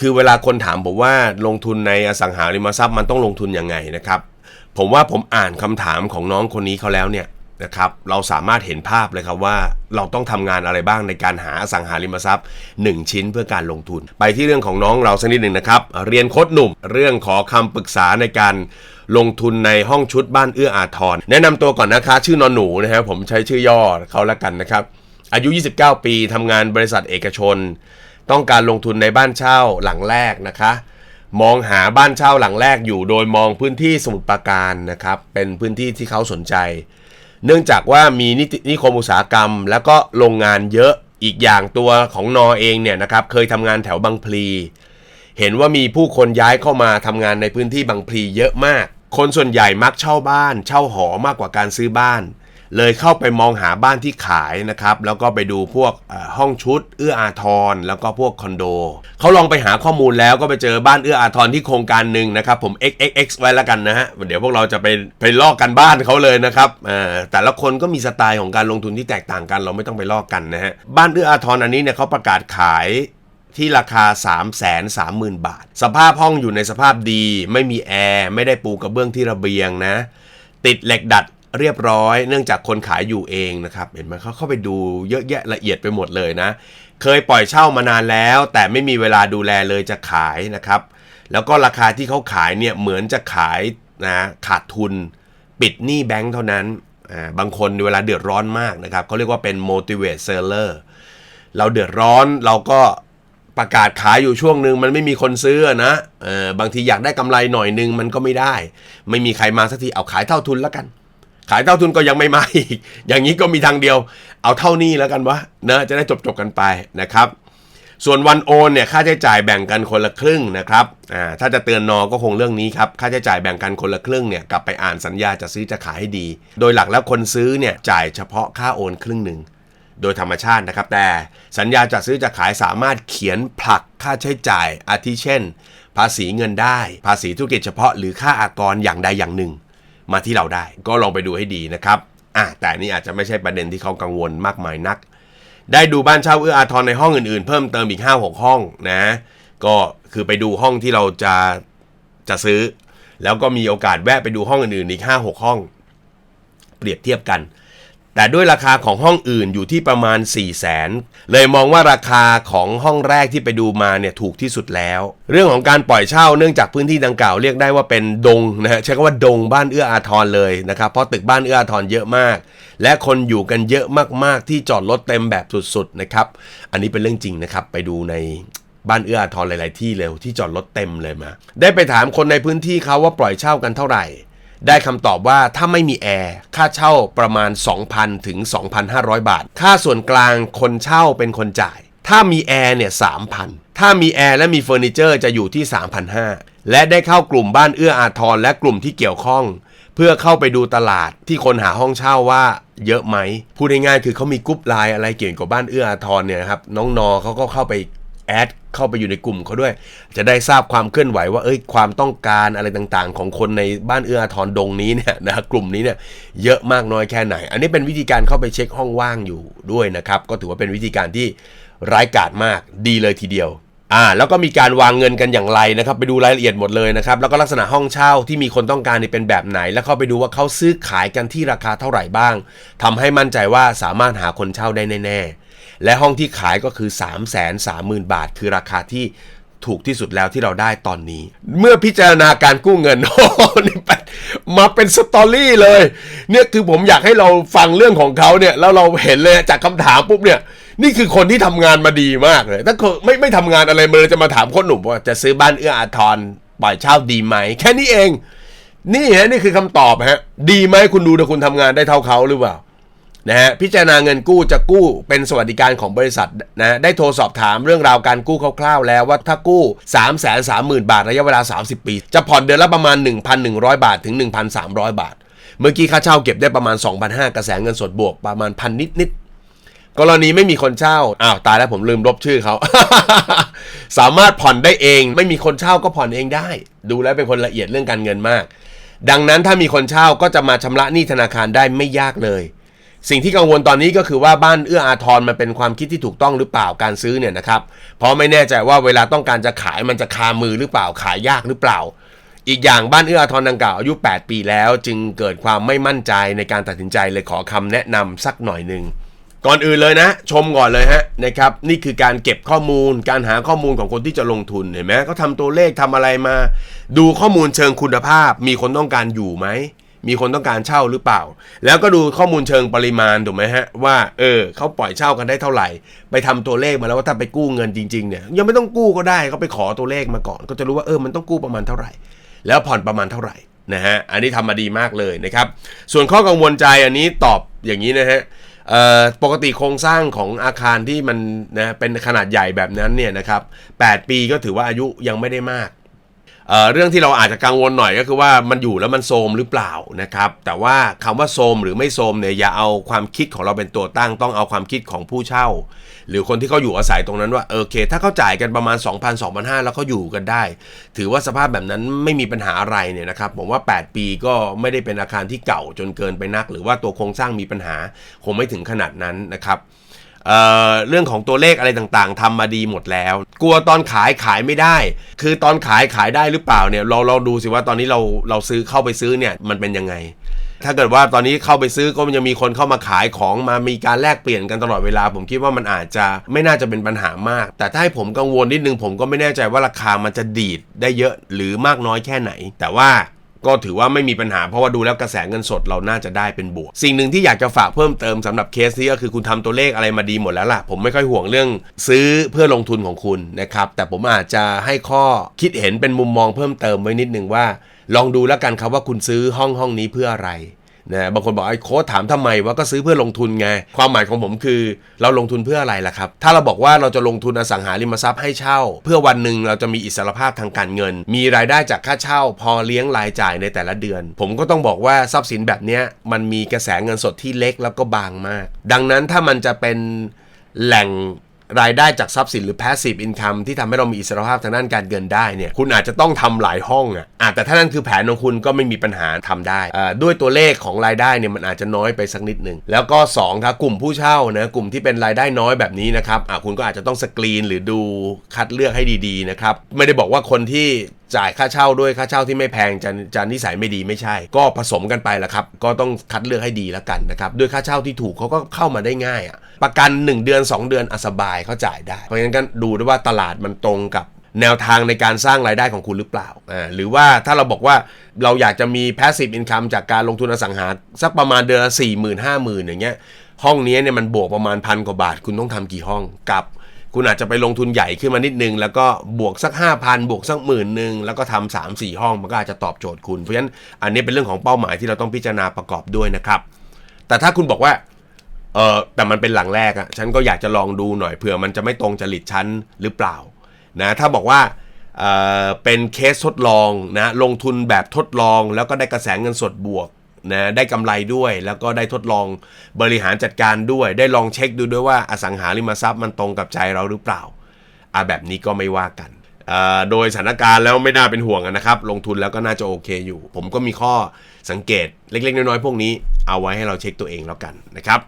คือเวลาคนถามผมว่าลงทุนในอสังหาริมทรัพย์มันต้องลงทุนยังไงนะครับ ผมว่าผมอ่านคำถามของน้องคนนี้เขาแล้วเนี่ยนะครับเราสามารถเห็นภาพเลยครับว่าเราต้องทำงานอะไรบ้างในการหาอสังหาริมทรัพย์ 1 ชิ้นเพื่อการลงทุน ไปที่เรื่องของน้องเราสักนิดหนึ่งนะครับ เรียนโค้ดหนุ่ม เรื่องขอคำปรึกษาในการลงทุนในห้องชุดบ้านเอื้ออาทร แนะนำตัวก่อนนะคะ ชื่อนอนหนูนะครับผมใช้ชื่อย่อเขาละกันนะครับ อายุ 29 ปีทำงานบริษัทเอกชน ต้องการลงทุนในบ้านเช่าหลังแรกนะคะ มองหาบ้านเช่าหลังแรกอยู่โดยมองพื้นที่สมุทรปราการนะครับ เป็นพื้นที่ที่เขาสนใจ เนื่องจากว่ามีนิคมอุตสาหกรรม แล้วก็โรงงานเยอะอีกอย่างตัวของนอเองเนี่ยนะครับเคยทำงานแถวบางพลี เห็นว่ามีผู้คนย้ายเข้ามาทำงานในพื้นที่บางพลีเยอะมาก คนส่วนใหญ่มักเช่าบ้าน เช่าหอมากกว่าการซื้อบ้าน เลยเข้าไปมองหาบ้านที่ขายนะครับ แล้วก็ไปดูพวกห้องชุด เอื้ออาทร แล้วก็พวกคอนโด เขาลองไปหาข้อมูลแล้วก็ไปเจอบ้านเอื้ออาทรที่โครงการหนึ่งนะครับ ผม xxx ไว้แล้วกันนะฮะ เดี๋ยวพวกเราจะไปไปลอกกันบ้านเขาเลยนะครับแต่ละคนก็มีสไตล์ของการลงทุนที่แตกต่างกัน เราไม่ต้องไปลอกกันนะฮะ บ้านเอื้ออาทรอันนี้เนี่ยเขาประกาศขายที่ราคา 3 3 0 0 0 0 บาท สภาพห้องอยู่ในสภาพดี ไม่มีแอร์ ไม่ได้ปูกระเบื้องที่ระเบียงนะ ติดเหล็กดัด เรียบร้อย เนื่องจากคนขายอยู่เองนะครับ เห็นไหมเขาเข้าไปดูเยอะแยะละเอียดไปหมดเลยนะ เคยปล่อยเช่ามานานแล้ว แต่ไม่มีเวลาดูแลเลยจะขายนะครับ แล้วก็ราคาที่เขาขายเนี่ยเหมือนจะขายนะขาดทุนปิดหนี้แบงค์เท่านั้นอ่าบางคนเวลาเดือดร้อนมากนะครับเขาเรียกว่าเป็น motivate seller เราเดือดร้อนเราก็ประกาศขายอยู่ช่วงหนึ่งมันไม่มีคนซื้อนะ เออบางทีอยากได้กำไรหน่อยนึงมันก็ไม่ได้ ไม่มีใครมาสักทีเอาขายเท่าทุนแล้วกัน ขายเท่าทุนก็ยังไม่มาอีก อย่างนี้ก็มีทางเดียว เอาเท่านี้แล้วกันวะเนะจะได้จบจบๆกันไปนะครับ ส่วนวันโอนเนี่ยค่าใช้จ่ายแบ่งกันคนละครึ่งนะครับอ่าถ้าจะเตือนนอก็คงเรื่องนี้ครับค่าใช้จ่ายแบ่งกันคนละครึ่งเนี่ยกลับไปอ่านสัญญาจะซื้อจะขายให้ดี โดยหลักแล้วคนซื้อเนี่ยจ่ายเฉพาะค่าโอนครึ่งหนึ่งโดยธรรมชาตินะครับ แต่สัญญาจัดซื้อจะขายสามารถเขียนผลักค่าใช้จ่ายอาทิเช่น ภาษีเงินได้ ภาษีธุรกิจเฉพาะหรือค่าอากรอย่างใดอย่างหนึ่ง มาที่เราได้ ก็ลองไปดูให้ดีนะครับอะแต่นี่อาจจะไม่ใช่ประเด็นที่เขากังวลมากมายนัก ได้ดูบ้านเช่าเอื้ออาทรในห้องอื่นๆ เพิ่มเติมอีก 5-6 ห้องนะก็คือไปดูห้องที่เราจะจะซื้อ แล้วก็มีโอกาสแวะไปดูห้องอื่นๆอีก 5-6 ห้อง เปรียบเทียบกัน แต่ด้วยราคาของห้องอื่นอยู่ที่ประมาณ 4 0 0แสนเลยมองว่าราคาของห้องแรกที่ไปดูมาเนี่ยถูกที่สุดแล้ว เรื่องของการปล่อยเช่าเนื่องจากพื้นที่ดังกล่าวเรียกได้ว่าเป็นดงนะฮะใช้คำว่าดงบ้านเอื้ออาทรเลยนะครับเพราะตึกบ้านเอื้ออาทรเยอะมาก และคนอยู่กันเยอะมากๆ ที่จอดรถเต็มแบบสุดๆนะครับอันนี้เป็นเรื่องจริงนะครับไปดูในบ้านเอื้ออาทรหลาย ๆ ที่เลยที่จอดรถเต็มเลยมา ได้ไปถามคนในพื้นที่เขาว่าปล่อยเช่ากันเท่าไหร่ ได้คำตอบว่าถ้าไม่มีแอร์ค่าเช่าประมาณ 2,000 ถึง 2,500 บาท ค่าส่วนกลางคนเช่าเป็นคนจ่าย ถ้ามีแอร์เนี่ย 3,000 ถ้ามีแอร์และมีเฟอร์นิเจอร์จะอยู่ที่ 3,500 และได้เข้ากลุ่มบ้านเอื้ออาทรและกลุ่มที่เกี่ยวข้อง เพื่อเข้าไปดูตลาดที่คนหาห้องเช่าว่าเยอะไหม พูดง่ายๆคือเขามีกรุ๊ปไลน์อะไรเกี่ยวกับบ้านเอื้ออาทรเนี่ยครับน้องนอเขาก็เข้าไป แอดเข้าไปอยู่ในกลุ่มเขาด้วย จะได้ทราบความเคลื่อนไหวว่าเอ้ยความต้องการอะไรต่างๆ ของคนในบ้านเอื้ออาทรดงนี้เนี่ยนะกลุ่มนี้เนี่ยเยอะมากน้อยแค่ไหน อันนี้เป็นวิธีการเข้าไปเช็คห้องว่างอยู่ด้วยนะครับ ก็ถือว่าเป็นวิธีการที่ร้ายกาจมากดีเลยทีเดียวอ่าแล้วก็มีการวางเงินกันอย่างไรนะครับ ไปดูรายละเอียดหมดเลยนะครับ แล้วก็ลักษณะห้องเช่าที่มีคนต้องการนี่เป็นแบบไหน แล้วเข้าไปดูว่าเขาซื้อขายกันที่ราคาเท่าไหร่บ้างทำให้มั่นใจว่าสามารถหาคนเช่าได้แน่ๆ และห้องที่ขายก็คือ 3 3 0 0 0 0 บาท คือราคาที่ถูกที่สุดแล้วที่เราได้ตอนนี้ เมื่อพิจารณาการกู้เงินโอ้นี่เป็นมาเป็นสตอรี่เลย เนี่ยคือผมอยากให้เราฟังเรื่องของเขาเนี่ย แล้วเราเห็นเลยจากคำถามปุ๊บเนี่ย นี่คือคนที่ทำงานมาดีมากเลย ถ้าเขาไม่ไม่ทำงานอะไรมาเลยจะมาถามคนหนุ่มว่าจะซื้อบ้านเอื้ออาทรปล่อยเช่าดีไหม แค่นี้เอง นี่ฮะนี่คือคำตอบฮะ ดีไหมคุณดูถ้าคุณทำงานได้เท่าเขาหรือเปล่า นะฮะพิจารณาเงินกู้จะกู้เป็นสวัสดิการของบริษัทนะได้โทรสอบถามเรื่องราวการกู้คร่าวๆ แล้วว่าถ้ากู้ 3 3 0 0 0 0 บาทระยะเวลา 30 ปี จะผ่อนเดือนละประมาณ 1,100 บาทถึง 1,300 บาท เมื่อกี้ค่าเช่าเก็บได้ประมาณ 2,500กระแสเงินสดบวกประมาณพันนิดๆกรณีไม่มีคนเช่า อ้าวตายแล้วผมลืมลบชื่อเขา สามารถผ่อนได้เอง ไม่มีคนเช่าก็ผ่อนเองได้ ดูแล้วเป็นคนละเอียดเรื่องการเงินมาก ดังนั้นถ้ามีคนเช่าก็จะมาชำระหนี้ธนาคารได้ไม่ยากเลย สิ่งที่กังวลตอนนี้ก็คือว่าบ้านเอื้ออาทรมันเป็นความคิดที่ถูกต้องหรือเปล่าการซื้อเนี่ยนะครับ เพราะไม่แน่ใจว่าเวลาต้องการจะขายมันจะคามือหรือเปล่าขายยากหรือเปล่า อีกอย่างบ้านเอื้ออาทรดังกล่าวอายุ 8 ปีแล้ว จึงเกิดความไม่มั่นใจในการตัดสินใจเลยขอคำแนะนำสักหน่อยหนึ่งก่อนอื่นเลยนะ ชมก่อนเลยฮะนะครับนี่คือการเก็บข้อมูล การหาข้อมูลของคนที่จะลงทุนเห็นไหมเขาทำตัวเลขทำอะไรมา ดูข้อมูลเชิงคุณภาพ มีคนต้องการอยู่ไหม มีคนต้องการเช่าหรือเปล่า แล้วก็ดูข้อมูลเชิงปริมาณถูกไหมฮะ ว่าเออเขาปล่อยเช่ากันได้เท่าไหร่ ไปทำตัวเลขมาแล้วว่าถ้าไปกู้เงินจริงๆเนี่ยยังไม่ต้องกู้ก็ได้เขาไปขอตัวเลขมาก่อน ก็จะรู้ว่าเออมันต้องกู้ประมาณเท่าไหร่ แล้วผ่อนประมาณเท่าไหร่นะฮะอันนี้ทำมาดีมากเลยนะครับ ส่วนข้อกังวลใจอันนี้ตอบอย่างนี้นะฮะปกติโครงสร้างของอาคารที่มันนะเป็นขนาดใหญ่แบบนั้นเนี่ยนะครับ 8 ปีก็ถือว่าอายุยังไม่ได้มาก เเรื่องที่เราอาจจะกังวลหน่อยก็คือว่ามันอยู่แล้วมันโทมหรือเปล่านะครับ แต่ว่าคำว่าโทมหรือไม่โทมเนี่ยอย่าเอาความคิดของเราเป็นตัวตั้ง ต้องเอาความคิดของผู้เช่า หรือคนที่เขาอยู่อาศัยตรงนั้นว่าเออโอเค ถ้าเขาจ่ายกันประมาณ 2,000 2,500แล้วเขาอยู่กันได้ ถือว่าสภาพแบบนั้นไม่มีปัญหาอะไรเนี่ยนะครับ ผมว่า 8 ปีก็ไม่ได้เป็นอาคารที่เก่าจนเกินไปนัก หรือว่าตัวโครงสร้างมีปัญหาคงไม่ถึงขนาดนั้นนะครับ เอ่อเรื่องของตัวเลขอะไรต่างๆทำมาดีหมดแล้ว กลัวตอนขายขายไม่ได้ คือตอนขายขายได้หรือเปล่าเนี่ยเราเราดูสิว่าตอนนี้เราเราซื้อเข้าไปซื้อเนี่ยมันเป็นยังไง ถ้าเกิดว่าตอนนี้เข้าไปซื้อก็มันยังมีคนเข้ามาขายของมามีการแลกเปลี่ยนกันตลอดเวลา ผมคิดว่ามันอาจจะไม่น่าจะเป็นปัญหามาก แต่ถ้าให้ผมกังวลนิดนึงผมก็ไม่แน่ใจว่าราคามันจะดีดได้เยอะหรือมากน้อยแค่ไหน แต่ว่า ก็ถือว่าไม่มีปัญหาเพราะว่าดูแล้วกระแสเงินสดเราน่าจะได้เป็นบวก สิ่งหนึ่งที่อยากจะฝากเพิ่มเติมสำหรับเคสนี้ก็คือคุณทำตัวเลขอะไรมาดีหมดแล้วล่ะ ผมไม่ค่อยห่วงเรื่องซื้อเพื่อลงทุนของคุณนะครับ แต่ผมอาจจะให้ข้อคิดเห็นเป็นมุมมองเพิ่มเติมไว้นิดนึงว่า ลองดูแล้วกันครับว่าคุณซื้อห้องห้องนี้เพื่ออะไร นะบางคนบอกไอ้โค้ดถามทำไมว่าก็ซื้อเพื่อลงทุนไง ความหมายของผมคือ เราลงทุนเพื่ออะไรล่ะครับ ถ้าเราบอกว่าเราจะลงทุนอสังหาริมทรัพย์ให้เช่า เพื่อวันหนึ่งเราจะมีอิสรภาพทางการเงิน มีรายได้จากค่าเช่า พอเลี้ยงรายจ่ายในแต่ละเดือน ผมก็ต้องบอกว่าทรัพย์สินแบบนี้มันมีกระแสเงินสดที่เล็กแล้วก็บางมาก ดังนั้นถ้ามันจะเป็นแหล่ง รายได้จากทรัพย์สินหรือ passive income ที่ทำให้เรามีอิสรภาพทางด้านการเงินได้เนี่ยคุณอาจจะต้องทำหลายห้องอะแต่ถ้านั่นคือแผนของคุณก็ไม่มีปัญหาทำได้ ด้วยตัวเลขของรายได้เนี่ยมันอาจจะน้อยไปสักนิดหนึ่งแล้วก็2ครับกลุ่มผู้เช่านะกลุ่มที่เป็นรายได้น้อยแบบนี้นะครับคุณก็อาจจะต้องสกรีนหรือดูคัดเลือกให้ดีๆนะครับไม่ได้บอกว่าคนที่จ่ายค่าเช่าด้วยค่าเช่าที่ไม่แพงจะจะนิสัยไม่ดีไม่ใช่ ก็ผสมกันไปละครับ ก็ต้องคัดเลือกให้ดีแล้วกันนะครับด้วยค่าเช่าที่ถูกเขาก็เข้ามาได้ง่ายอะประกัน 1 เดือน 2 เดือนอสบายเขาจ่ายได้ เพราะฉะนั้นก็ดูด้วยว่าตลาดมันตรงกับแนวทางในการสร้างรายได้ของคุณหรือเปล่าอ่า หรือว่าถ้าเราบอกว่าเราอยากจะมี passive income จากการลงทุนอสังหาสักประมาณเดือนละสี่หมื่นห้าหมื่นอย่างเงี้ยห้องนี้เนี่ยมันบวกประมาณพันกว่าบาท คุณต้องทำกี่ห้องกับ คุณอาจจะไปลงทุนใหญ่ขึ้นมานิดนึง แล้วก็บวกสัก 5,000 บวกสักหมื่นหนึ่งแล้วก็ทำสามสี่ห้องมันก็อาจจะตอบโจทย์คุณเพราะฉะนั้นอันนี้เป็นเรื่องของเป้าหมายที่เราต้องพิจารณาประกอบด้วยนะครับ แต่ถ้าคุณบอกว่า เออแต่มันเป็นหลังแรกอะฉันก็อยากจะลองดูหน่อยเผื่อมันจะไม่ตรงจริตฉันหรือเปล่านะถ้าบอกว่าเออเป็นเคสทดลองนะลงทุนแบบทดลองแล้วก็ได้กระแสเงินสดบวกนะได้กำไรด้วยแล้วก็ได้ทดลองบริหารจัดการด้วย ได้ลองเช็คดูด้วยว่าอสังหาริมทรัพย์มันตรงกับใจเราหรือเปล่าอะแบบนี้ก็ไม่ว่ากันโดยสถานการณ์แล้วไม่น่าเป็นห่วงนะครับ ลงทุนแล้วก็น่าจะโอเคอยู่ ผมก็มีข้อสังเกตเล็กๆ น้อยๆ พวกนี้เอาไว้ให้เราเช็คตัวเองแล้วกันนะครับ